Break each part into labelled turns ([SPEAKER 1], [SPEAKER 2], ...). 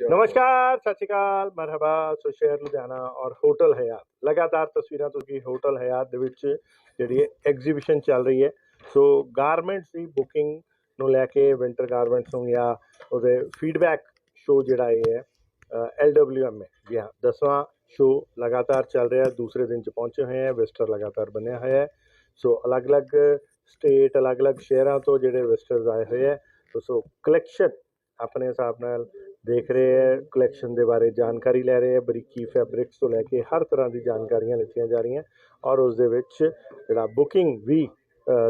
[SPEAKER 1] ਨਮਸਕਾਰ ਸਤਿ ਸ਼੍ਰੀ ਅਕਾਲ ਮਰਹਬਾ ਸੋ ਸ਼ਹਿਰ ਲੁਧਿਆਣਾ ਔਰ ਹੋਟਲ ਹਯਾਤ ਲਗਾਤਾਰ ਤਸਵੀਰਾਂ ਤੁਸੀਂ ਹੋਟਲ ਹਯਾਤ ਦੇ ਵਿੱਚ ਜਿਹੜੀ ਐਗਜ਼ੀਬਿਸ਼ਨ ਚੱਲ ਰਹੀ ਹੈ ਸੋ ਗਾਰਮੈਂਟਸ ਦੀ ਬੁਕਿੰਗ ਨੂੰ ਲੈ ਕੇ ਵਿੰਟਰ ਗਾਰਮੈਂਟਸ ਨੂੰ ਜਾਂ ਉਹਦੇ ਫੀਡਬੈਕ ਸ਼ੋ ਜਿਹੜਾ ਇਹ ਹੈ ਐਲਡਬਲਯੂਐਮ ਹੈ ਜੀ ਹਾਂ ਦਸਵਾਂ ਸ਼ੋ ਲਗਾਤਾਰ ਚੱਲ ਰਿਹਾ ਦੂਸਰੇ ਦਿਨ ਚ ਪਹੁੰਚੇ ਹੋਏ ਹੈ ਵਿਜ਼ਟਰ ਲਗਾਤਾਰ ਬਣਿਆ ਹੋਇਆ ਹੈ ਸੋ ਅਲੱਗ-ਅਲੱਗ ਸਟੇਟ ਅਲੱਗ-ਅਲੱਗ ਸ਼ਹਿਰਾਂ ਤੋਂ ਜਿਹੜੇ ਵਿਜ਼ਟਰਸ ਆਏ ਹੋਏ ਹੈ ਸੋ ਕਲੈਕਸ਼ਨ ਆਪਣੇ ਹਿਸਾਬ ਨਾਲ ਦੇਖ ਰਹੇ ਹੈ ਕਲੈਕਸ਼ਨ ਦੇ ਬਾਰੇ ਜਾਣਕਾਰੀ ਲੈ ਰਹੇ ਹੈ ਬਰੀਕੀ ਫੈਬਰਿਕਸ ਤੋਂ ਲੈ ਕੇ ਹਰ ਤਰ੍ਹਾਂ ਦੀ ਜਾਣਕਾਰੀਆਂ ਲਿੱਤੀਆਂ ਜਾ ਰਹੀਆਂ ਔਰ ਉਸ ਦੇ ਵਿੱਚ ਜਿਹੜਾ ਬੁਕਿੰਗ ਵੀ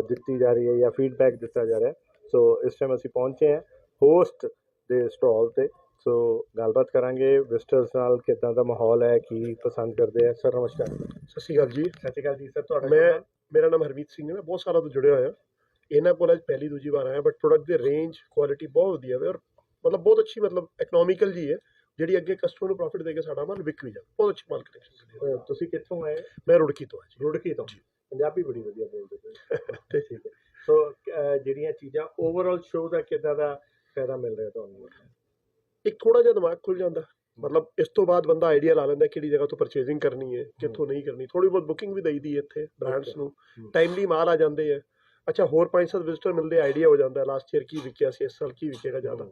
[SPEAKER 1] ਦਿੱਤੀ ਜਾ ਰਹੀ ਹੈ ਜਾਂ ਫੀਡਬੈਕ ਦਿੱਤਾ ਜਾ ਰਿਹਾ ਸੋ ਇਸ ਟਾਈਮ ਅਸੀਂ ਪਹੁੰਚੇ ਹਾਂ ਹੋਸਟ ਦੇ ਸਟਾਲ ਤੇ। ਸੋ ਗੱਲਬਾਤ ਕਰਾਂਗੇ ਵਿਜ਼ਟਰਸ ਨਾਲ ਕਿੱਦਾਂ ਦਾ ਮਾਹੌਲ ਹੈ ਕੀ ਪਸੰਦ ਕਰਦੇ ਆ ਸਰ ਨਮਸਕਾਰ।
[SPEAKER 2] ਸਤਿ ਸ਼੍ਰੀ ਅਕਾਲ ਜੀ।
[SPEAKER 1] ਸਤਿ ਸ਼੍ਰੀ ਅਕਾਲ ਜੀ ਸਰ ਤੁਹਾਡਾ
[SPEAKER 2] ਮੈਂ? ਮੇਰਾ ਨਾਮ ਹਰਮੀਤ ਸਿੰਘ ਹੈ ਮੈਂ ਬਹੁਤ ਸਾਲਾਂ ਤੋਂ ਜੁੜਿਆ ਹੋਇਆ। ਇਹਨਾਂ ਕੋਲ ਅੱਜ ਪਹਿਲੀ ਦੂਜੀ ਵਾਰ ਆਇਆ ਬਟ ਪ੍ਰੋਡਕਟ ਦੀ ਰੇਂਜ ਕੁਆਲਿਟੀ ਬਹੁਤ ਵਧੀਆ ਹੈ ਔਰ ਮਤਲਬ ਬਹੁਤ ਅੱਛੀ ਮਤਲਬ ਇਕਨੋਮਿਕਲ ਜੀ ਹੈ ਜਿਹੜੀ ਅੱਗੇ ਕਸਟਮਰ ਨੂੰ ਪ੍ਰੋਫਿਟ ਦੇ ਕੇ ਸਾਡਾ ਮਾਲ ਵਿਕ ਵੀ ਜਾਂਦਾ ਬਹੁਤ ਅੱਛੀ ਮਾਲ ਕਲੈਕਸ਼ਨ
[SPEAKER 1] ਅ, ਤੁਸੀਂ ਕਿੱਥੋਂ ਆਏ?
[SPEAKER 2] ਮੈਂ ਰੁੜਕੀ ਤੋਂ ਹਾਂ ਜੀ।
[SPEAKER 1] ਰੁੜਕੀ ਤੋਂ? ਪੰਜਾਬੀ ਬੜੀ ਵਧੀਆ ਬੋਲਦੇ ਪਏ ਠੀਕ ਹੈ। ਸੋ ਜਿਹੜੀਆਂ ਚੀਜ਼ਾਂ ਓਵਰਆਲ ਸ਼ੋਅ ਦਾ ਕਿੱਦਾਂ ਦਾ ਫਾਇਦਾ ਮਿਲ ਰਿਹਾ ਤੁਹਾਨੂੰ?
[SPEAKER 2] ਇੱਕ ਥੋੜਾ ਜਿਹਾ ਦਿਮਾਗ ਖੁੱਲ ਜਾਂਦਾ। ਮਤਲਬ ਇਸ ਤੋਂ ਬਾਅਦ ਬੰਦਾ ਆਈਡੀਆ ਲਾ ਲੈਂਦਾ ਕਿਹੜੀ ਜਗ੍ਹਾ ਤੋਂ ਪਰਚੇਜ਼ਿੰਗ ਕਰਨੀ ਹੈ ਕਿੱਥੋਂ ਨਹੀਂ ਕਰਨੀ। ਥੋੜੀ ਬਹੁਤ ਬੁਕਿੰਗ ਵੀ ਦਈਦੀ ਹੈ ਇੱਥੇ ਬ੍ਰਾਂਡਸ ਨੂੰ। ਟਾਈਮਲੀ ਮਾਲ ਆ ਜਾਂਦੇ ਹੈ ਅੱਛਾ ਹੋਰ ਪੰਜ ਸੱਤ ਵਿਜ਼ਟਰ ਮਿਲਦੇ ਆਈਡੀਆ ਹੋ ਜਾਂਦਾ। ਲਾਸਟ ਈਅਰ ਕੀ ਵਿਕਿਆ ਸੀ ਇਸ ਸਾਲ ਕੀ ਵਿਕੇਗਾ ਜ਼ਿਆਦਾ?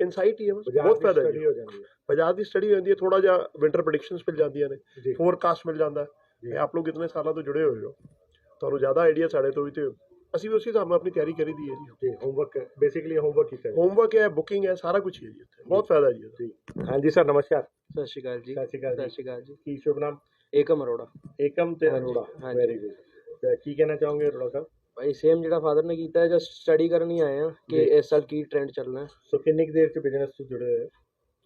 [SPEAKER 2] ਇਨਸਾਈਟ ਹੀ ਹੈ ਬਸ
[SPEAKER 1] ਬਾਜ਼ਾਰ
[SPEAKER 2] ਬਹੁਤ
[SPEAKER 1] ਦੀ
[SPEAKER 2] ਫਾਇਦਾ ਹੈ
[SPEAKER 1] study
[SPEAKER 2] ਜੀ।
[SPEAKER 1] ਹੋ ਜਾਂਦੀ ਹੈ
[SPEAKER 2] ਬਾਜ਼ਾਰ ਦੀ ਸਟੱਡੀ ਹੋ ਜਾਂਦੀ ਹੈ ਥੋੜਾ ਜਿਹਾ ਵਿੰਟਰ ਪ੍ਰੈਡਿਕਸ਼ਨਸ ਮਿਲ ਜਾਂਦੀਆਂ ਨੇ
[SPEAKER 1] ਜੀ
[SPEAKER 2] ਫੋਰਕਾਸਟ ਮਿਲ ਜਾਂਦਾ
[SPEAKER 1] ਜੀ।
[SPEAKER 2] ਹੈ ਆਪ ਲੋਕ ਇਤਨੇ ਸਾਲਾਂ ਤੋਂ ਜੁੜੇ ਹੋਏ ਹੋ ਤੁਹਾਨੂੰ ਜ਼ਿਆਦਾ ਆਈਡੀਆ ਸਾਡੇ ਤੋਂ ਵੀ ਤੇ ਅਸੀਂ ਵੀ ਉਸੇ ਹਿਸਾਬ ਨਾਲ ਆਪਣੀ ਤਿਆਰੀ ਕਰੀ ਦੀ ਹੈ ਜੀ
[SPEAKER 1] ਜੀ ਹੋਮਵਰਕ ਬੇਸਿਕਲੀ ਹੋਮਵਰਕ ਕੀਤਾ ਹੈ
[SPEAKER 2] ਹੋਮਵਰਕ ਹੈ ਬੁਕਿੰਗ ਹੈ ਸਾਰਾ ਕੁਝ ਹੀ ਹੈ ਜੀ ਉੱਥੇ ਬਹੁਤ ਫਾਇਦਾ ਹੈ ਜੀ ਇਹਦਾ।
[SPEAKER 1] ਜੀ ਹਾਂਜੀ ਸਰ ਨਮਸਕਾਰ
[SPEAKER 3] ਸਤਿ ਸ਼੍ਰੀ ਅਕਾਲ ਜੀ
[SPEAKER 1] ਸਤਿ ਸ਼੍ਰੀ ਅਕਾਲ
[SPEAKER 3] ਸਤਿ
[SPEAKER 1] ਜੀ
[SPEAKER 3] ਸ਼੍ਰੀ ਅਕਾਲ ਜੀ
[SPEAKER 1] ਕੀ ਸ਼ੁਭ ਨਾਮ
[SPEAKER 3] ਏਕਮ ਅਰੋੜਾ
[SPEAKER 1] ਏਕਮ ਤੇ
[SPEAKER 3] ਹਾਂਜੀ,
[SPEAKER 1] ਅਰੋੜਾ
[SPEAKER 3] ਹਾਂਜੀ।
[SPEAKER 1] ਵੈਰੀ ਗੁੱਡ ਕੀ ਕਹਿਣਾ ਚਾਹੋਗੇ ਅਰੋੜਾ ਸਾਹਿਬ
[SPEAKER 3] ਭਾਈ ਸੇਮ ਜਿਹੜਾ ਫਾਦਰ ਨੇ ਕੀਤਾ ਹੈ ਜਸਟ ਸਟੱਡੀ ਕਰਨ ਹੀ ਆਏ ਆ ਕਿ
[SPEAKER 1] ਜੀ।
[SPEAKER 3] ਇਸ ਸਾਲ ਕੀ ਟ੍ਰੈਂਡ ਚੱਲਣਾ ਹੈ।
[SPEAKER 1] ਸੋ ਕਿੰਨੀ ਕੁ ਦੇਰ ਚ ਬਿਜ਼ਨਸ ਤੋਂ ਜੁੜੇ ਹੋਏ?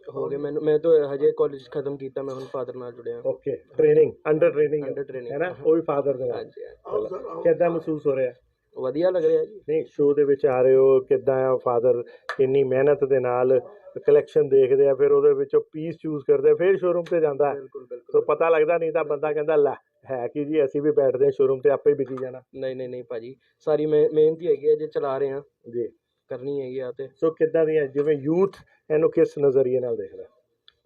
[SPEAKER 3] ਹੋ ਗਏ ਮੈਨੂੰ ਮੈਂ ਤਾਂ ਹਜੇ ਕਾਲਜ ਖਤਮ ਕੀਤਾ ਮੈਂ ਹੁਣ ਫਾਦਰ ਨਾਲ ਜੁੜਿਆ।
[SPEAKER 1] Okay training under training
[SPEAKER 3] under training
[SPEAKER 1] ਹੈ ਨਾ? ਉਹ ਵੀ ਫਾਦਰ ਦੇ ਨਾਲ।
[SPEAKER 3] ਹਾਂਜੀ ਹਾਂਜੀ।
[SPEAKER 1] ਕਿੱਦਾਂ ਮਹਿਸੂਸ ਹੋ ਰਿਹਾ?
[SPEAKER 3] ਵਧੀਆ ਲੱਗ ਰਿਹਾ ਜੀ।
[SPEAKER 1] ਨਹੀਂ ਸ਼ੋਅ ਦੇ ਵਿੱਚ ਆ ਰਹੇ ਹੋ ਕਿੱਦਾਂ ਆ ਫਾਦਰ ਇੰਨੀ ਮਿਹਨਤ ਦੇ ਨਾਲ ਕਲੈਕਸ਼ਨ ਦੇਖਦੇ ਆ ਫਿਰ ਉਹਦੇ ਵਿੱਚੋਂ ਪੀਸ ਚੂਜ਼ ਕਰਦੇ ਆ ਫਿਰ ਸ਼ੋਰੂਮ ਤੇ ਜਾਂਦਾ। ਹੈ
[SPEAKER 3] ਬਿਲਕੁਲ।
[SPEAKER 1] ਸੋ
[SPEAKER 3] ਬਿਲਕੁਲ
[SPEAKER 1] ਪਤਾ ਲੱਗਦਾ ਨਹੀਂ ਤਾਂ ਬੰਦਾ ਕਹਿੰਦਾ ਲੈ ਹੈ ਕੀ ਜੀ ਅਸੀਂ ਵੀ ਬੈਠਦੇ ਹਾਂ ਸ਼ੋਰੂਮ ਤੇ ਆਪੇ ਹੀ ਵਿਕੀ ਜਾਣਾ।
[SPEAKER 3] ਨਹੀਂ ਨਹੀਂ ਨਹੀਂ ਭਾਜੀ ਸਾਰੀ ਮਿਹ- ਮਿਹਨਤ ਹੀ ਹੈਗੀ ਹੈ ਜੇ ਚਲਾ ਰਹੇ ਆ
[SPEAKER 1] ਜੀ।
[SPEAKER 3] ਕਰਨੀ ਹੈਗੀ ਆ ਤੇ।
[SPEAKER 1] ਸੋ ਕਿੱਦਾਂ ਦੀਆਂ ਜਿਵੇਂ ਯੂਥ ਇਹਨੂੰ ਕਿਸ ਨਜ਼ਰੀਏ ਨਾਲ ਦੇਖਦਾ?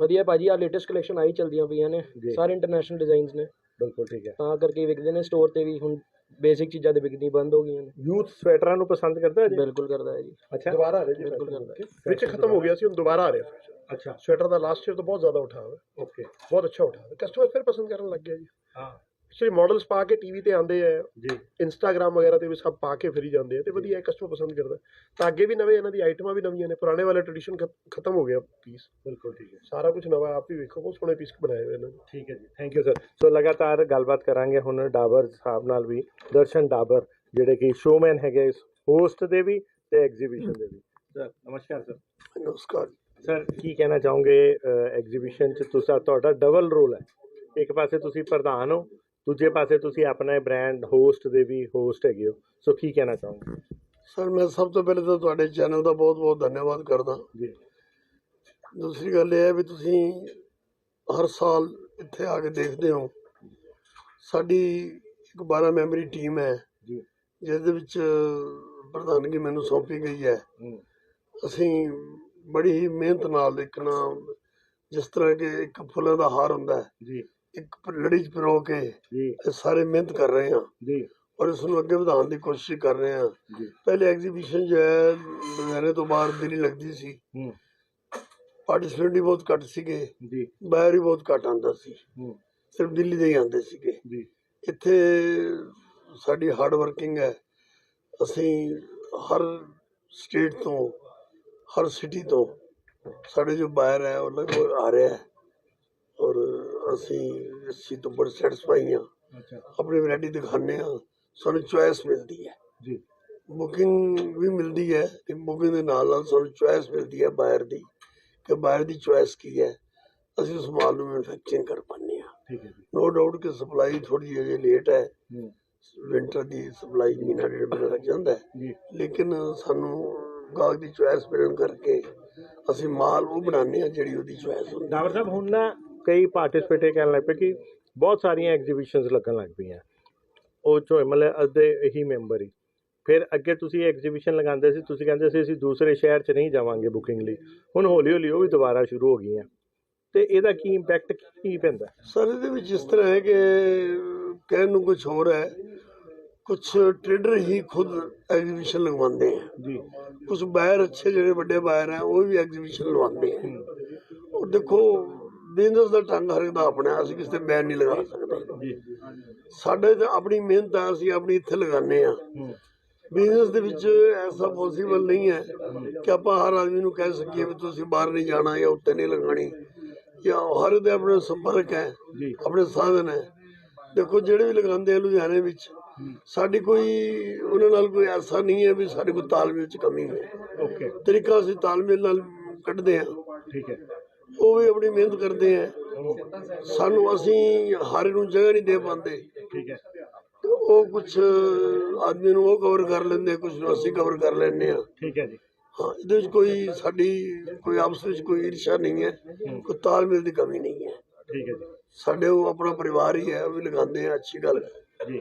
[SPEAKER 3] ਵਧੀਆ ਭਾਜੀ ਆ ਲੇਟੈਸਟ ਕਲੈਕਸ਼ਨ ਆਈ ਚਲਦੀਆਂ ਪਈਆਂ ਨੇ
[SPEAKER 1] ਜੀ।
[SPEAKER 3] ਸਾਰੇ ਇੰਟਰਨੈਸ਼ਨਲ ਡਿਜ਼ਾਈਨਸ ਨੇ।
[SPEAKER 1] ਬਿਲਕੁਲ ਠੀਕ ਹੈ।
[SPEAKER 3] ਤਾਂ ਕਰਕੇ ਵਿਕਦੇ ਨੇ ਸਟੋਰ ਤੇ ਵੀ ਹੁਣ ਬੇਸਿਕ ਚੀਜ਼ਾਂ ਤੇ ਵਿਕਣੀ ਬੰਦ ਹੋ ਗਈਆਂ ਨੇ।
[SPEAKER 1] ਯੂਥ ਸਵੈਟਰਾਂ ਨੂੰ ਪਸੰਦ ਕਰਦਾ ਹੈ ਜੀ?
[SPEAKER 3] ਬਿਲਕੁਲ ਕਰਦਾ ਹੈ ਜੀ।
[SPEAKER 1] ਅੱਛਾ।
[SPEAKER 2] ਦੁਬਾਰਾ ਆ ਰਿਹਾ ਜੀ
[SPEAKER 3] ਬਿਲਕੁਲ ਕਰਦਾ?
[SPEAKER 2] ਵਿੱਚ ਖਤਮ ਹੋ ਗਿਆ ਸੀ ਹੁਣ ਦੁਬਾਰਾ ਆ ਰਿਹਾ
[SPEAKER 1] ਅੱਛਾ।
[SPEAKER 2] ਸਵੈਟਰ ਦਾ ਲਾਸਟ ਈਅਰ ਤੋਂ ਬਹੁਤ ਜ਼ਿਆਦਾ ਉਠਾ ਹੋਇਆ।
[SPEAKER 1] ਓਕੇ
[SPEAKER 2] ਬਹੁਤ ਅੱਛਾ ਉਠਾ ਹੋਇਆ। ਕਸਟਮਰ ਫਿਰ ਪਸੰਦ ਕਰਨ ਲੱਗ ਗਿਆ ਜੀ।
[SPEAKER 1] ਹਾਂ।
[SPEAKER 2] ਐਕਚੁਅਲੀ ਮਾਡਲਸ ਪਾ ਕੇ ਟੀਵੀ ਤੇ ਆਉਂਦੇ ਆ।
[SPEAKER 1] ਜੀ।
[SPEAKER 2] ਇੰਸਟਾਗ੍ਰam ਵਗੈਰਾ ਤੇ ਵੀ ਸਭ ਪਾ ਕੇ ਫਿਰੀ ਜਾਂਦੇ ਆ ਤੇ ਵਧੀਆ ਕਸਟਮਰ ਪਸੰਦ ਕਰਦਾ। ਤਾਂ ਅੱਗੇ ਵੀ ਨਵੇਂ ਇਹਨਾਂ ਦੀ ਆਈਟਮਾਂ ਵੀ ਨਵੀਆਂ ਨੇ ਪੁਰਾਣੇ ਵਾਲਾ ਟ੍ਰੈਡੀਸ਼ਨ ਖਤਮ ਹੋ ਗਿਆ ਪੀਸ
[SPEAKER 1] ਬਿਲਕੁਲ ਠੀਕ ਹੈ।
[SPEAKER 2] ਸਾਰਾ ਕੁਝ ਨਵਾਂ ਆਪ ਹੀ ਵੇਖੋ ਬਹੁਤ ਸੋਹਣੇ ਪੀਸ ਬਣਾਏ ਹੋਏ ਇਹਨਾਂ ਨੇ।
[SPEAKER 1] ਠੀਕ ਹੈ ਜੀ। ਥੈਂਕ ਯੂ ਸਰ ਸੋ ਲਗਾਤਾਰ ਗੱਲਬਾਤ ਕਰਾਂਗੇ ਹੁਣ ਡਾਬਰ ਸਾਹਿਬ ਨਾਲ ਵੀ ਦਰਸ਼ਨ ਡਾਬਰ ਜਿਹੜੇ ਕਿ ਸ਼ੋਮੈਨ ਹੈਗੇ ਇਸ ਹੋਸਟ ਦੇ ਵੀ ਤੇ ਐਗਜ਼ੀਬਿਸ਼ਨ ਦੇ ਵੀ। ਸਰ ਨਮਸਕਾਰ ਸਰ
[SPEAKER 2] ਨਮਸਕਾਰ।
[SPEAKER 1] ਸਰ ਕੀ ਕਹਿਣਾ ਚਾਹੋਗੇ ਐਗਜ਼ੀਬਿਸ਼ਨ ਚ ਤੁਸੀਂ ਤੁਹਾਡਾ ਡਬਲ ਰੋਲ ਹੈ। ਇੱਕ ਪਾਸੇ ਤੁਸੀਂ ਪ੍ਰਧਾਨ ਹੋ ਦੂਜੇ ਪਾਸੇ ਤੁਸੀਂ ਆਪਣਾ ਬ੍ਰਾਂਡ ਹੋਸਟ ਦੇ ਵੀ ਹੋਸਟ ਹੈਗੇ ਹੋ। ਸੋ ਕੀ ਕਹਿਣਾ ਚਾਹੋਗੇ?
[SPEAKER 4] ਸਰ ਮੈਂ ਸਭ ਤੋਂ ਪਹਿਲੇ ਤਾਂ ਤੁਹਾਡੇ ਚੈਨਲ ਦਾ ਬਹੁਤ-ਬਹੁਤ ਧੰਨਵਾਦ ਕਰਦਾ।
[SPEAKER 1] ਜੀ।
[SPEAKER 4] ਦੂਸਰੀ ਗੱਲ ਇਹ ਹੈ ਵੀ ਤੁਸੀਂ ਹਰ ਸਾਲ ਇੱਥੇ ਆ ਕੇ ਦੇਖਦੇ ਹੋ। ਸਾਡੀ ਇੱਕ 12 ਮੈਂਬਰੀ ਟੀਮ ਹੈ।
[SPEAKER 1] ਜੀ।
[SPEAKER 4] ਜਿਸ ਦੇ ਵਿੱਚ ਪ੍ਰਧਾਨਗੀ ਮੈਨੂੰ ਸੌਂਪੀ ਗਈ ਹੈ। ਅਸੀਂ ਬੜੀ ਹੀ ਮਿਹਨਤ ਨਾਲ ਨਾ ਜਿਸ ਤਰ੍ਹਾਂ ਕਿ ਇੱਕ ਫੁੱਲਾਂ ਦਾ ਹਾਰ ਹੁੰਦਾ ਹੈ।
[SPEAKER 1] ਜੀ।
[SPEAKER 4] ਇੱਕ ਲੜੀ 'ਚ ਪਿਰੋ ਕੇ
[SPEAKER 1] ਜੀ।
[SPEAKER 4] ਇਹ ਸਾਰੇ ਮਿਹਨਤ ਕਰ ਰਹੇ ਹਾਂ।
[SPEAKER 1] ਜੀ।
[SPEAKER 4] ਔਰ ਇਸ ਨੂੰ ਅੱਗੇ ਵਧਾਉਣ ਦੀ ਕੋਸ਼ਿਸ਼ ਕਰ ਰਹੇ ਹਾਂ।
[SPEAKER 1] ਜੀ।
[SPEAKER 4] ਪਹਿਲੇ ਐਗਜ਼ੀਬਿਸ਼ਨ ਜੋ ਹੈ ਲੁਧਿਆਣੇ ਤੋਂ ਬਾਹਰ ਦਿੱਲੀ ਲੱਗਦੀ ਸੀ।
[SPEAKER 1] ਹੂੰ।
[SPEAKER 4] ਪਾਰਟਿਸਪੈਂਟ ਵੀ ਬਹੁਤ ਘੱਟ ਸੀਗੇ।
[SPEAKER 1] ਜੀ।
[SPEAKER 4] ਬਾਹਰ ਹੀ ਬਹੁਤ ਘੱਟ ਆਉਂਦਾ ਸੀ।
[SPEAKER 1] ਹੂੰ।
[SPEAKER 4] ਸਿਰਫ ਦਿੱਲੀ ਦੇ ਹੀ ਆਉਂਦੇ ਸੀਗੇ।
[SPEAKER 1] ਜੀ।
[SPEAKER 4] ਇੱਥੇ ਸਾਡੀ ਹਾਰਡ ਵਰਕਿੰਗ ਹੈ। ਅਸੀਂ ਹਰ ਸਟੇਟ ਤੋਂ ਹਰ ਸਿਟੀ ਤੋਂ ਸਾਡੇ ਜੋ ਬਾਹਰ ਹੈ ਉਹ ਲਗਭਗ ਆ ਰਿਹਾ ਹੈ। ਔਰ ਅਸੀਂ ਇਸ ਚੀਜ਼ ਤੋਂ ਬੜੇ ਸੈਟੀਸਫਾਈ
[SPEAKER 1] ਅੱਛਾ।
[SPEAKER 4] ਆਪਣੀ ਵੈਰਾਈਟੀ ਦਿਖਾਉਂਦੇ ਹਾਂ ਸਾਨੂੰ ਚੁਆਇਸ ਮਿਲਦੀ ਹੈ।
[SPEAKER 1] ਜੀ।
[SPEAKER 4] ਬੁਕਿੰਗ ਵੀ ਮਿਲਦੀ ਹੈ ਤੇ ਬੁਕਿੰਗ ਦੇ ਨਾਲ ਨਾਲ ਸਾਨੂੰ ਚੁਆਇਸ ਮਿਲਦੀ ਹੈ ਬਾਹਰ ਦੀ ਕਿ ਬਾਹਰ ਦੀ ਚੁਆਇਸ ਕੀ ਹੈ। ਅਸੀਂ ਉਸ ਮਾਲ ਨੂੰ ਮੈਨੂਫੈਕਚਰਿੰਗ ਕਰ ਪਾਉਂਦੇ ਹਾਂ।
[SPEAKER 1] ਠੀਕ ਹੈ ਜੀ।
[SPEAKER 4] ਨੋ ਡਾਊਟ ਕਿ ਸਪਲਾਈ ਥੋੜੀ ਜਿਹੀ ਲੇਟ ਹੈ। ਵਿੰਟਰ ਦੀ ਸਪਲਾਈ ਮਹੀਨਾ ਡੇਢ ਮਹੀਨਾ ਲੱਗ ਜਾਂਦਾ ਹੈ।
[SPEAKER 1] ਜੀ।
[SPEAKER 4] ਲੇਕਿਨ ਸਾਨੂੰ ਗਾਹਕ ਦੀ ਚੁਆਇਸ ਮਿਲਣ ਕਰਕੇ ਅਸੀਂ ਮਾਲ ਉਹ ਬਣਾਉਂਦੇ ਹਾਂ ਜਿਹੜੀ ਉਹਦੀ ਚੁਆਇਸ ਹੁੰਦੀ
[SPEAKER 1] ਡਾਵਰ ਸਾਹਿਬ ਹੁਣ ਨਾ ਕਈ ਪਾਰਟਿਸਪੇਟ ਇਹ ਕਹਿਣ ਲੱਗ ਪਏ ਕਿ ਬਹੁਤ ਸਾਰੀਆਂ ਐਗਜ਼ੀਬਿਸ਼ਨਸ ਲੱਗਣ ਲੱਗ ਪਈਆਂ। ਉਹ ਚੋਂ ਮਤਲਬ ਅੱਧੇ ਇਹੀ ਮੈਂਬਰ ਹੀ। ਫਿਰ ਅੱਗੇ ਤੁਸੀਂ ਐਗਜ਼ੀਬਿਸ਼ਨ ਲਗਾਉਂਦੇ ਸੀ ਤੁਸੀਂ ਕਹਿੰਦੇ ਸੀ ਅਸੀਂ ਦੂਸਰੇ ਸ਼ਹਿਰ 'ਚ ਨਹੀਂ ਜਾਵਾਂਗੇ ਬੁਕਿੰਗ ਲਈ। ਹੁਣ ਹੌਲੀ ਹੌਲੀ ਉਹ ਵੀ ਦੁਬਾਰਾ ਸ਼ੁਰੂ ਹੋ ਗਈਆਂ। ਤੇ ਇਹਦਾ ਕੀ ਇੰਪੈਕਟ ਕੀ ਪੈਂਦਾ?
[SPEAKER 4] ਸਰ ਇਹਦੇ ਵਿੱਚ ਇਸ ਤਰ੍ਹਾਂ ਹੈ ਕਿ ਕਹਿਣ ਨੂੰ ਕੁਝ ਹੋਰ ਹੈ ਕੁਝ ਟ੍ਰੇਡਰ ਹੀ ਖੁਦ ਐਗਜ਼ੀਬਿਸ਼ਨ ਲਗਵਾਉਂਦੇ ਆ।
[SPEAKER 1] ਜੀ।
[SPEAKER 4] ਕੁਝ ਬਾਇਰ ਅੱਛੇ ਜਿਹੜੇ ਵੱਡੇ ਬਾਇਰ ਆ ਉਹ ਵੀ ਐਗਜ਼ੀਬਿਸ਼ਨ ਲਗਵਾਉਂਦੇ ਆ। ਉਹ ਦੇਖੋ ਬਿਜ਼ਨਸ ਦਾ ਢੰਗ ਹਰ ਇੱਕ ਦਾ ਆਪਣਾ ਅਸੀਂ ਕਿਸੇ ਤੇ ਬੈਨ ਨਹੀਂ ਲਗਾ ਸਕਦੇ। ਸਾਡੇ ਤੇ ਆਪਣੀ ਮਿਹਨਤ ਆ ਅਸੀਂ ਆਪਣੀ ਇੱਥੇ ਲਗਾਉਂਦੇ ਆ ਬਿਜ਼ਨਸ ਦੇ ਵਿੱਚ ਐਸਾ ਪੋਸੀਬਲ ਨਹੀਂ ਹੈ ਕਿ ਆਪਾਂ ਹਰ ਆਦਮੀ ਨੂੰ ਕਹਿ ਸਕੀਏ ਵੀ ਤੁਸੀਂ ਬਾਹਰ ਨਹੀਂ ਜਾਣਾ ਜਾਂ ਉੱਤੇ ਨਹੀਂ ਲਗਾਣੀ ਜਾਂ ਹਰ ਦੇ ਆਪਣੇ ਸੰਪਰਕ ਹੈ ਆਪਣੇ ਸਾਧਨ ਹੈ। ਦੇਖੋ ਜਿਹੜੇ ਵੀ ਲਗਾਉਂਦੇ ਆ ਲੁਧਿਆਣੇ ਵਿੱਚ ਸਾਡੀ ਕੋਈ ਉਹਨਾਂ ਨਾਲ ਕੋਈ ਐਸਾ ਨਹੀਂ ਹੈ ਵੀ ਸਾਡੇ ਕੋਲ ਤਾਲਮੇਲ ਚ ਕਮੀ ਹੈ
[SPEAKER 1] ਓਕੇ।
[SPEAKER 4] ਤਰੀਕਾ ਅਸੀਂ ਤਾਲਮੇਲ ਨਾਲ ਕੱਢਦੇ ਆ
[SPEAKER 1] ਠੀਕ ਹੈ।
[SPEAKER 4] ਉਹ ਵੀ ਆਪਣੀ ਮਿਹਨਤ ਕਰਦੇ ਆ। ਸਾਨੂੰ ਅਸੀਂ ਹਰ ਨੂੰ ਜਗ੍ਹਾ ਨਹੀਂ ਦੇ ਪਾਉਂਦੇ।
[SPEAKER 1] ਠੀਕ ਹੈ।
[SPEAKER 4] ਉਹ ਕੁਝ ਆਦਮੀ ਨੂੰ ਉਹ ਕਵਰ ਕਰ ਲੈਂਦੇ ਕੁਝ ਨੂੰ ਅਸੀਂ ਕਵਰ ਕਰ ਲੈਂਦੇ ਆ।
[SPEAKER 1] ਠੀਕ ਹੈ ਜੀ।
[SPEAKER 4] ਹਾਂ ਇਹਦੇ ਵਿੱਚ ਕੋਈ ਸਾਡੀ ਕੋਈ ਆਪਸ ਵਿੱਚ ਕੋਈ ਈਰਸ਼ਾ ਨਹੀਂ ਹੈ ਕੋਈ ਤਾਲਮੇਲ ਦੀ ਕਮੀ ਨਹੀਂ ਹੈ।
[SPEAKER 1] ਠੀਕ ਹੈ ਜੀ।
[SPEAKER 4] ਸਾਡੇ ਉਹ ਆਪਣਾ ਪਰਿਵਾਰ ਹੀ ਹੈ ਉਹ ਵੀ ਲਗਾਉਂਦੇ ਆ ਅੱਛੀ ਗੱਲ ਹੈ।
[SPEAKER 1] ਜੀ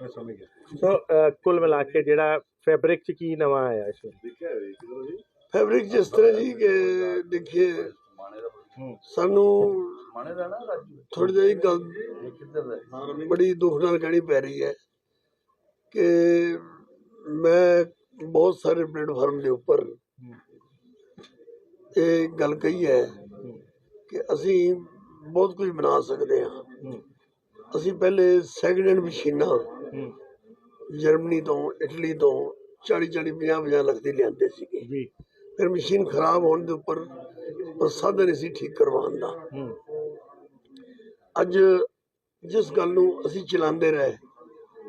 [SPEAKER 1] ਮੈਂ ਸਮਝ ਗਿਆ। ਸੋ ਕੁੱਲ ਮਿਲਾ ਕੇ ਜਿਹੜਾ ਫੈਬਰਿਕ 'ਚ ਕੀ ਨਵਾਂ ਆਇਆ ਇਸ ਵਾਰ?
[SPEAKER 4] ਫੈਬਰਿਕ ਜਿਸ ਤਰ੍ਹਾਂ ਜੀ ਕਿ ਦੇਖੀਏ ਸਾਨੂੰ ਥੋੜੀ ਜਿਹੀ ਗੱਲ ਬੜੀ ਦੁੱਖ ਨਾਲ ਕਹਿਣੀ ਪੈ ਰਹੀ ਹੈ ਕਿ ਮੈਂ ਬਹੁਤ ਸਾਰੇ ਪਲੇਟਫਾਰਮ ਦੇ ਉੱਪਰ ਇਹ ਗੱਲ ਕਹੀ ਹੈ ਕਿ ਅਸੀਂ ਬਹੁਤ ਕੁਝ ਬਣਾ ਸਕਦੇ ਹਾਂ। ਅਸੀਂ ਪਹਿਲੇ ਸੈਕਿੰਡ ਹੈਂਡ ਮਸ਼ੀਨਾਂ ਜਰਮਨੀ ਤੋਂ ਇਟਲੀ ਤੋਂ 40 40 50 50 ਲੱਖ ਦੀ ਲਿਆਂਦੇ ਸੀਗੇ।
[SPEAKER 1] ਜੀ।
[SPEAKER 4] ਫਿਰ ਮਸ਼ੀਨ ਖਰਾਬ ਹੋਣ ਦੇ ਉੱਪਰ ਉਹ ਸਾਧਨ ਨਹੀਂ ਸੀ ਠੀਕ ਕਰਵਾਉਣ ਦਾ। ਅੱਜ ਜਿਸ ਗੱਲ ਨੂੰ ਅਸੀਂ ਚਲਾਉਂਦੇ ਰਹੇ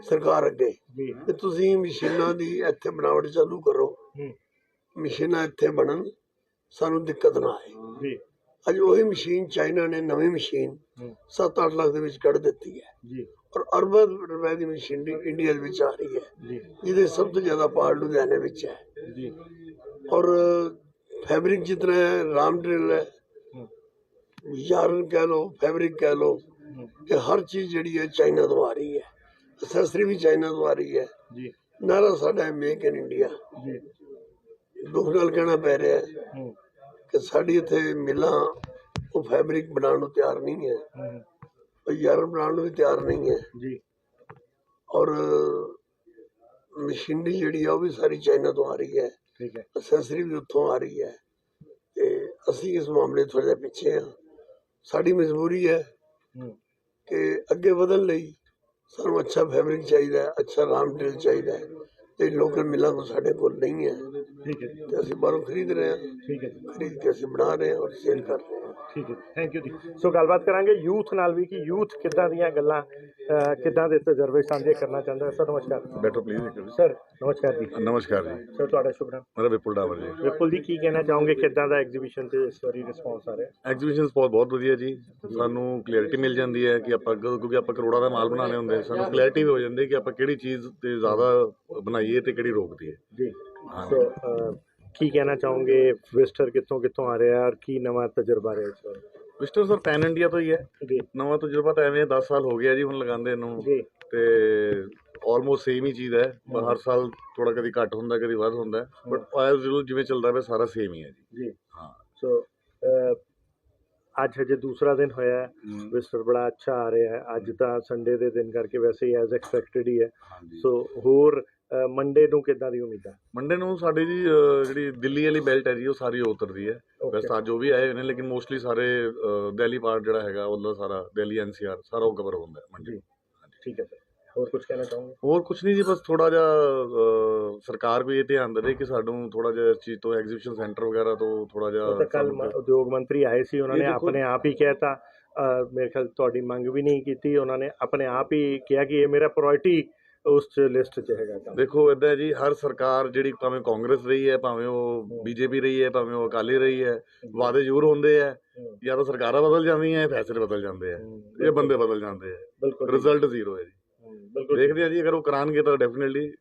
[SPEAKER 4] ਸਰਕਾਰ ਅੱਗੇ
[SPEAKER 1] ਜੀ।
[SPEAKER 4] ਕਿ ਤੁਸੀਂ ਮਸ਼ੀਨਾਂ ਦੀ ਇੱਥੇ ਬਣਾਵਟ ਚਾਲੂ ਕਰੋ। ਮਸ਼ੀਨਾਂ ਇੱਥੇ ਬਣਨ ਸਾਨੂੰ ਦਿੱਕਤ ਨਾ ਆਏ। ਅੱਜ ਉਹੀ ਮਸ਼ੀਨ ਚਾਈਨਾ ਨੇ ਨਵੀਂ ਮਸ਼ੀਨ
[SPEAKER 1] ਹੂੰ।
[SPEAKER 4] 7-8 ਲੱਖ ਦੇ ਵਿੱਚ ਕੱਢ ਦਿੱਤੀ ਹੈ।
[SPEAKER 1] ਜੀ।
[SPEAKER 4] ਔਰ ਅਰਬਾਂ ਰੁਪਏ ਦੀ ਮਸ਼ੀਨ ਇੰਡੀਆ ਦੇ ਵਿੱਚ ਆ ਰਹੀ ਹੈ। ਜਿਹਦੇ ਸਭ ਤੋਂ ਜ਼ਿਆਦਾ ਪਾਰਟ ਲੁਧਿਆਣੇ ਵਿੱਚ ਹੈ।
[SPEAKER 1] ਜੀ।
[SPEAKER 4] और फैब्रिक जितना है राम ड्रिल है
[SPEAKER 1] हम्म।
[SPEAKER 4] यारन कह लो फैब्रिक कह लो
[SPEAKER 1] हम्म।
[SPEAKER 4] ये हर चीज ਜਿਹੜੀ ਹੈ ਚਾਈਨਾ ਤੋਂ ਆ ਰਹੀ ਹੈ ਅਸੈਸਰੀ ਵੀ ਚਾਈਨਾ ਤੋਂ ਆ ਰਹੀ ਹੈ
[SPEAKER 1] ਜੀ
[SPEAKER 4] ਨਾਰਾ ਸਾਡਾ ਹੈ ਮੇਕ ਇਨ ਇੰਡੀਆ
[SPEAKER 1] ਜੀ
[SPEAKER 4] ਦੁੱਖ ਨਾਲ ਕਹਿਣਾ ਪੈ ਰਿਹਾ ਹੈ
[SPEAKER 1] ਹੂੰ
[SPEAKER 4] ਕਿ ਸਾਡੀ ਇੱਥੇ ਮਿਲਾਂ ਉਹ ਫੈਬਰਿਕ ਬਣਾਉਣ ਨੂੰ ਤਿਆਰ ਨਹੀਂ ਹੈ
[SPEAKER 1] ਹੂੰ
[SPEAKER 4] ਉਹ ਯਾਰਨ ਬਣਾਉਣ ਨੂੰ ਵੀ ਤਿਆਰ ਨਹੀਂ ਹੈ
[SPEAKER 1] ਜੀ
[SPEAKER 4] ਔਰ ਮਸ਼ੀਨਰੀ ਜਿਹੜੀ ਆ ਉਹ ਵੀ ਸਾਰੀ ਚਾਈਨਾ ਤੋਂ ਆ ਰਹੀ ਹੈ
[SPEAKER 1] ਠੀਕ ਹੈ।
[SPEAKER 4] ਅਸੈਸਰੀ ਵੀ ਉੱਥੋਂ ਆ ਰਹੀ ਹੈ ਤੇ ਅਸੀਂ ਇਸ ਮਾਮਲੇ ਥੋੜ੍ਹੇ ਜਿਹਾ ਪਿੱਛੇ ਹਾਂ। ਸਾਡੀ ਮਜਬੂਰੀ ਹੈ ਕਿ ਅੱਗੇ ਵਧਣ ਲਈ ਸਾਨੂੰ ਅੱਛਾ ਫੈਬਰਿਕ ਚਾਹੀਦਾ ਹੈ ਅੱਛਾ ਰਾਮ ਮਟੀਰੀਅਲ ਚਾਹੀਦਾ ਹੈ ਤੇ ਲੋਕਲ ਮਿਲਾਂ ਤੋਂ ਸਾਡੇ ਕੋਲ ਨਹੀਂ ਹੈ।
[SPEAKER 1] ਠੀਕ ਹੈ।
[SPEAKER 4] ਤੇ ਅਸੀਂ ਬਾਹਰੋਂ ਖਰੀਦ ਰਹੇ ਹਾਂ।
[SPEAKER 1] ਠੀਕ ਹੈ
[SPEAKER 4] ਖਰੀਦ ਕੇ ਅਸੀਂ ਬਣਾ ਰਹੇ ਹਾਂ ਔਰ ਸੇਲ ਕਰ ਰਹੇ ਹਾਂ।
[SPEAKER 1] ਠੀਕ ਹੈ ਥੈਂਕ ਯੂ ਜੀ। ਸੋ ਗੱਲਬਾਤ ਕਰਾਂਗੇ ਯੂਥ ਨਾਲ ਵੀ ਕਿ ਯੂਥ ਕਿੱਦਾਂ ਦੀਆਂ ਗੱਲਾਂ ਕਿੱਦਾਂ ਦੇ ਤਜਰਬੇ ਸਾਂਝੇ ਕਰਨਾ ਚਾਹੁੰਦਾ ਹੈ। ਸਰ ਨਮਸਕਾਰ।
[SPEAKER 5] ਬੈਟਰ ਪਲੀਜ਼
[SPEAKER 1] ਸਰ ਨਮਸਕਾਰ ਜੀ।
[SPEAKER 5] ਨਮਸਕਾਰ ਜੀ।
[SPEAKER 1] ਸਰ ਤੁਹਾਡਾ ਸ਼ੁਭ ਨਾਮ?
[SPEAKER 5] ਮੇਰਾ ਵਿਪੁਲ ਡਾਵਰ ਜੀ।
[SPEAKER 1] ਵਿਪੁਲ ਜੀ ਕੀ ਕਹਿਣਾ ਚਾਹੋਗੇ? ਕਿੱਦਾਂ ਦਾ ਐਗਜ਼ੀਬਿਸ਼ਨ ਤੇ ਇਸ ਵਾਰੀ ਰਿਸਪੌਂਸ ਆ ਰਿਹਾ?
[SPEAKER 5] ਐਗਜ਼ੀਬਿਸ਼ਨ ਬਹੁਤ ਬਹੁਤ ਵਧੀਆ ਜੀ। ਸਾਨੂੰ ਕਲੈਰਿਟੀ ਮਿਲ ਜਾਂਦੀ ਹੈ ਕਿ ਆਪਾਂ ਕਿਉਂਕਿ ਆਪਾਂ ਕਰੋੜਾਂ ਦਾ ਮਾਲ ਬਣਾਉਣੇ ਹੁੰਦੇ ਸਾਨੂੰ ਕਲੈਰਿਟੀ ਵੀ ਹੋ ਜਾਂਦੀ ਹੈ ਕਿ ਆਪਾਂ ਕਿਹੜੀ ਚੀਜ਼ ਤੇ ਜ਼ਿਆਦਾ ਬਣਾਈਏ ਤੇ ਕਿਹੜੀ ਰੋਕਦੀਏ
[SPEAKER 1] ਜੀ। ਸੋ ਕੀ ਕਹਿਣਾ ਚਾਹੋਗੇ? ਵਿਜ਼ਟਰ ਕਿੱਥੋਂ ਕਿੱਥੋਂ ਆ ਰਿਹਾ ਔਰ ਕੀ ਨਵਾਂ ਤਜਰਬਾ ਰਿਹਾ ਇਸ ਵਾਰ?
[SPEAKER 5] ਸਰ ਪੈਨ ਇੰਡੀਆ ਤੋਂ ਹੀ ਹੈ।
[SPEAKER 1] ਜੀ।
[SPEAKER 5] ਨਵਾਂ ਤਜਰਬਾ ਤਾਂ ਐਵੇਂ 10 ਸਾਲ ਹੋ ਗਿਆ ਜੀ ਹੁਣ ਲਗਾਉਂਦੇ ਇਹਨੂੰ
[SPEAKER 1] ਜੀ।
[SPEAKER 5] ਤੇ ਆਲਮੋਸਟ ਸੇਮ ਹੀ ਚੀਜ਼ ਹੈ। ਪਰ ਹਰ ਸਾਲ ਥੋੜਾ ਕਦੀ ਘੱਟ ਹੁੰਦਾ ਕਦੀ ਵੱਧ ਹੁੰਦਾ ਬਟ ਆਇਲ ਜ਼ਰੂਰ ਜਿਵੇਂ ਚੱਲਦਾ ਪਿਆ ਸਾਰਾ ਸੇਮ ਹੀ ਹੈ ਜੀ।
[SPEAKER 1] ਜੀ।
[SPEAKER 5] ਹਾਂ।
[SPEAKER 1] ਸੋ ਅੱਜ ਹਜੇ ਦੂਸਰਾ ਦਿਨ ਹੋਇਆ ਹੈ। ਵਿਜ਼ਟਰ ਬੜਾ ਅੱਛਾ ਆ ਰਿਹਾ ਹੈ। ਅੱਜ ਤਾਂ ਸੰਡੇ ਦੇ ਦਿਨ ਕਰਕੇ ਵੈਸੇ ਹੀ ਐਜ਼ ਐਕਸਪੈਕਟਡ ਹੀ ਹੈ। ਸੋ ਹੋਰ ਮੰਡੇ ਨੂੰ ਕਿੱਦਾਂ ਦੀ ਉਮੀਦਾਂ
[SPEAKER 5] ਮੰਡੇ ਨੂੰ ਸਾਡੀ ਜੀ ਅਹ, ਜਿਹੜੀ ਦਿੱਲੀ ਵਾਲੀ ਬੈਲਟ ਹੈ ਜੀ ਉਹ ਸਾਰੀ ਉਤਰਦੀ ਹੈ. ਵੈਸੇ ਤਾਂ ਜੋ ਵੀ ਆਏ ਹੋਏ ਨੇ ਲੇਕਿਨ ਮੋਸਟਲੀ ਸਾਰੇ ਅਹ, ਦਿੱਲੀ ਪਾਰਟ ਜਿਹੜਾ ਹੈਗਾ ਉਹਦਾ ਸਾਰਾ ਦਿੱਲੀ ਐਨਸੀਆਰ ਸਾਰਾ ਉਹ ਕਵਰ ਹੁੰਦਾ ਹੈ ਮੰਡੀ
[SPEAKER 1] ਜੀ। ਠੀਕ ਹੈ ਸਰ। ਹੋਰ ਕੁਝ ਕਹਿਣਾ ਚਾਹੋਗੇ?
[SPEAKER 5] ਹੋਰ ਕੁਝ ਨਹੀਂ ਜੀ ਬਸ ਥੋੜਾ ਜਿਹਾ ਅਹ, ਸਰਕਾਰ ਵੀ ਇਹ ਧਿਆਨ ਦੇਵੇ ਕਿ ਸਾਨੂੰ ਥੋੜਾ ਜਿਹਾ ਇਸ ਚੀਜ਼ ਤੋਂ ਐਗਜ਼ੀਬਿਸ਼ਨ ਸੈਂਟਰ ਵਗੈਰਾ ਤੋਂ ਥੋੜਾ
[SPEAKER 1] ਉਹ ਤਾਂ
[SPEAKER 5] ਜਿਹਾ
[SPEAKER 1] ਕੱਲ
[SPEAKER 5] ਸਾਨੂੰ-
[SPEAKER 1] ਉਦਯੋਗ ਮੰਤਰੀ ਆਏ ਸੀ ਉਹਨਾਂ
[SPEAKER 5] ਇਹ
[SPEAKER 1] ਨੇ
[SPEAKER 5] ਦੇਖੋ-
[SPEAKER 1] ਆਪਣੇ ਆਪ ਹੀ ਕਹਿਤਾ ਅ, ਮੇਰੇ ਖਿਆਲ ਤੁਹਾਡੀ ਮੰਗ ਵੀ ਨਹੀਂ ਕੀਤੀ ਉਹਨਾਂ ਨੇ ਆਪਣੇ ਆਪ ਹੀ ਕਿਹਾ ਕਿ ਇਹ ਮੇਰਾ ਪ੍ਰਾਇੋਰਟੀ ਉਸ ਲਿਸਟ 'ਚ ਹੈਗਾ ਕੰਮ।
[SPEAKER 5] ਦੇਖੋ ਇਦਾਂ ਜੀ ਹਰ ਸਰਕਾਰ ਜਿਹੜੀ ਭਾਵੇਂ ਕਾਂਗਰਸ ਰਹੀ ਹੈ ਭਾਵੇਂ ਉਹ ਬੀਜੇਪੀ ਰਹੀ ਹੈ ਭਾਵੇਂ ਉਹ ਅਕਾਲੀ ਰਹੀ ਹੈ ਵਾਅਦੇ ਜ਼ਰੂਰ ਹੁੰਦੇ ਆ। ਜਾਂ ਤਾਂ ਸਰਕਾਰਾਂ ਬਦਲ ਜਾਂਦੀਆਂ ਫੈਸਲੇ ਬਦਲ ਜਾਂਦੇ ਆ। ਇਹ ਬੰਦੇ ਬਦਲ ਜਾਂਦੇ ਆ। ਰਿਜ਼ਲਟ ਜ਼ੀਰੋ ਹੈ ਜੀ।
[SPEAKER 1] ਬਿਲਕੁਲ।
[SPEAKER 5] ਦੇਖਦੇ ਆ ਜੀ ਅਗਰ ਉਹ ਕਰਾਂਗੇ ਤਾਂ ਡੈਫੀਨਿਟਲੀ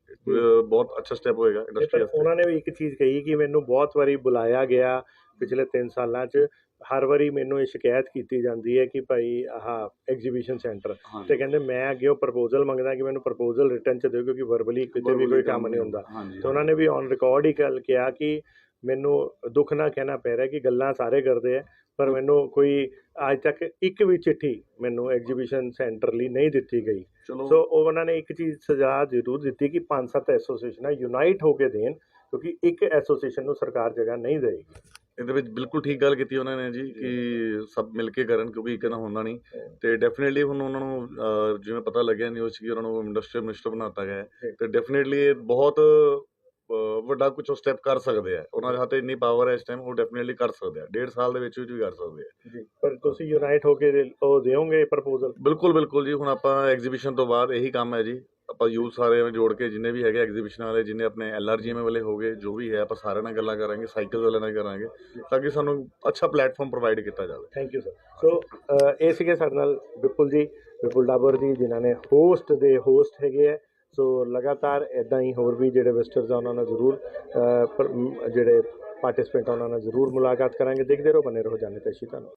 [SPEAKER 5] ਬਹੁਤ ਅੱਛਾ ਸਟੈਪ ਹੋਏਗਾ ਇੰਡਸਟਰੀ ਵਾਸਤੇ।
[SPEAKER 1] ਉਹਨਾਂ ਨੇ ਵੀ ਇੱਕ ਚੀਜ਼ ਕਹੀ ਕਿ ਮੈਨੂੰ ਬਹੁਤ ਵਾਰੀ ਬੁਲਾਇਆ ਗਿਆ ਪਿਛਲੇ 3 ਸਾਲਾਂ 'ਚ ਹਰ ਵਾਰੀ ਮੈਨੂੰ ਇਹ ਸ਼ਿਕਾਇਤ ਕੀਤੀ ਜਾਂਦੀ ਹੈ ਕਿ ਭਾਈ ਆਹ ਐਗਜ਼ੀਬਿਸ਼ਨ ਸੈਂਟਰ ਤੇ ਕਹਿੰਦੇ ਮੈਂ ਅੱਗੇ ਉਹ ਪ੍ਰਪੋਜ਼ਲ ਮੰਗਦਾ ਕਿ ਮੈਨੂੰ ਪ੍ਰਪੋਜ਼ਲ ਰਿਟਰਨ 'ਚ ਦਿਓ ਕਿਉਂਕਿ ਵਰਬਲੀ ਕਿਤੇ ਵੀ ਕੋਈ ਕੰਮ ਨਹੀਂ ਹੁੰਦਾ। ਤੇ ਉਹਨਾਂ ਨੇ ਵੀ ਔਨ ਰਿਕਾਰਡ ਹੀ ਗੱਲ ਕਿਹਾ ਕਿ ਮੈਨੂੰ ਦੁੱਖ ਨਾਲ ਕਹਿਣਾ ਪੈ ਰਿਹਾ ਕਿ ਗੱਲਾਂ ਸਾਰੇ ਕਰਦੇ ਆ ਪਰ ਮੈਨੂੰ ਕੋਈ ਅੱਜ ਤੱਕ ਇੱਕ ਵੀ ਚਿੱਠੀ ਮੈਨੂੰ ਐਗਜ਼ੀਬਿਸ਼ਨ ਸੈਂਟਰ ਲਈ ਨਹੀਂ ਦਿੱਤੀ ਗਈ। ਸੋ ਉਹ ਉਹਨਾਂ ਨੇ ਇੱਕ ਚੀਜ਼ ਸਜ਼ਾ ਜ਼ਰੂਰ ਦਿੱਤੀ ਕਿ ਪੰਜ ਸੱਤ ਐਸੋਸੀਏਸ਼ਨਾਂ ਯੂਨਾਈਟ ਹੋ ਕੇ ਦੇਣ ਕਿਉਂਕਿ ਇੱਕ ਐਸੋਸੀਏਸ਼ਨ ਨੂੰ ਸਰਕਾਰ ਜਗ੍ਹਾ ਨਹੀਂ ਦੇਏਗੀ।
[SPEAKER 5] ਇਹਦੇ ਵਿੱਚ ਬਿਲਕੁਲ ਠੀਕ ਗੱਲ ਕੀਤੀ ਉਹਨਾਂ ਨੇ ਜੀ ਕਿ ਸਭ ਮਿਲ ਕੇ ਕਰਨ ਕਿਉਂਕਿ ਇੱਕ ਨਾਲ ਹੁੰਦਾ ਨਹੀਂ। ਤੇ ਡੈਫੀਨਿਟਲੀ ਹੁਣ ਉਹਨਾਂ ਨੂੰ ਜਿਵੇਂ ਪਤਾ ਲੱਗਿਆ ਨਿਊਜ਼ ਕਿ ਉਹਨਾਂ ਨੂੰ ਇੰਡਸਟਰੀਅਲ ਮਿਨਿਸਟਰ ਬਣਾਤਾ ਗਿਆ ਤੇ ਡੈਫੀਨਿਟਲੀ ਇਹ ਬਹੁਤ ਵੱਡਾ ਕੁਝ ਸਟੈਪ ਕਰ ਸਕਦੇ ਆ। ਉਹਨਾਂ ਦੇ ਹੱਥ ਇੰਨੀ ਪਾਵਰ ਹੈ ਇਸ ਟਾਈਮ ਉਹ ਡੈਫੀਨਿਟਲੀ ਕਰ ਸਕਦੇ ਆ। ਡੇਢ ਸਾਲ ਦੇ ਵਿੱਚ ਵਿੱਚ ਵੀ ਕਰ ਸਕਦੇ ਆ।
[SPEAKER 1] ਜੀ। ਪਰ ਤੁਸੀਂ ਯੂਨਾਈਟ ਹੋ ਕੇ ਉਹ ਦਿਓਗੇ ਪ੍ਰਪੋਜ਼ਲ
[SPEAKER 5] ਬਿਲਕੁਲ ਬਿਲਕੁਲ ਜੀ। ਹੁਣ ਆਪਾਂ ਐਗਜ਼ੀਬਿਸ਼ਨ ਤੋਂ ਬਾਅਦ ਇਹੀ ਕੰਮ ਹੈ ਜੀ। ਆਪਾਂ ਯੂਥ ਸਾਰੇ ਜੋੜ ਕੇ ਜਿੰਨੇ ਵੀ ਹੈਗੇ ਐਗਜ਼ੀਬਿਸ਼ਨ ਵਾਲੇ, ਜਿੰਨੇ ਆਪਣੇ ਐਲਆਰਜੀਐਮ ਵਾਲੇ ਹੋਗੇ ਜੋ ਵੀ ਹੈ, ਆਪਾਂ ਸਾਰਿਆਂ ਨਾਲ ਗੱਲਾਂ ਕਰਾਂਗੇ ਸਾਈਕਲ ਵਾਲਿਆਂ ਨਾਲ ਕਰਾਂਗੇ, ਤਾਂ ਕਿ ਸਾਨੂੰ ਅੱਛਾ ਪਲੇਟਫਾਰਮ ਪ੍ਰੋਵਾਈਡ ਕੀਤਾ ਜਾਵੇ।
[SPEAKER 1] ਥੈਂਕ ਯੂ ਸਰ ਸੋ ਇਹ ਸੀਗੇ ਸਾਡੇ ਨਾਲ ਵਿਪੁਲ ਜੀ ਵਿਪੁਲ ਡਾਬਰ ਜੀ, ਜਿਨ੍ਹਾਂ ਨੇ ਹੋਸਟ ਦੇ ਹੋਸਟ ਹੈਗੇ ਆ। ਸੋ ਲਗਾਤਾਰ ਇਦਾਂ ਹੀ ਹੋਰ ਵੀ ਜਿਹੜੇ ਵਿਜ਼ਟਰਸ ਆ, ਉਹਨਾਂ ਨਾਲ ਜ਼ਰੂਰ ਜਿਹੜੇ ਪਾਰਟਿਸਪੈਂਟ ਆ, ਉਹਨਾਂ ਨਾਲ ਜ਼ਰੂਰ ਮੁਲਾਕਾਤ ਕਰਾਂਗੇ। ਦੇਖਦੇ ਰਹੋ, ਬਨੇ ਰਹੋ, ਜਾਣੇ ਤੇ ਧੰਨਵਾਦ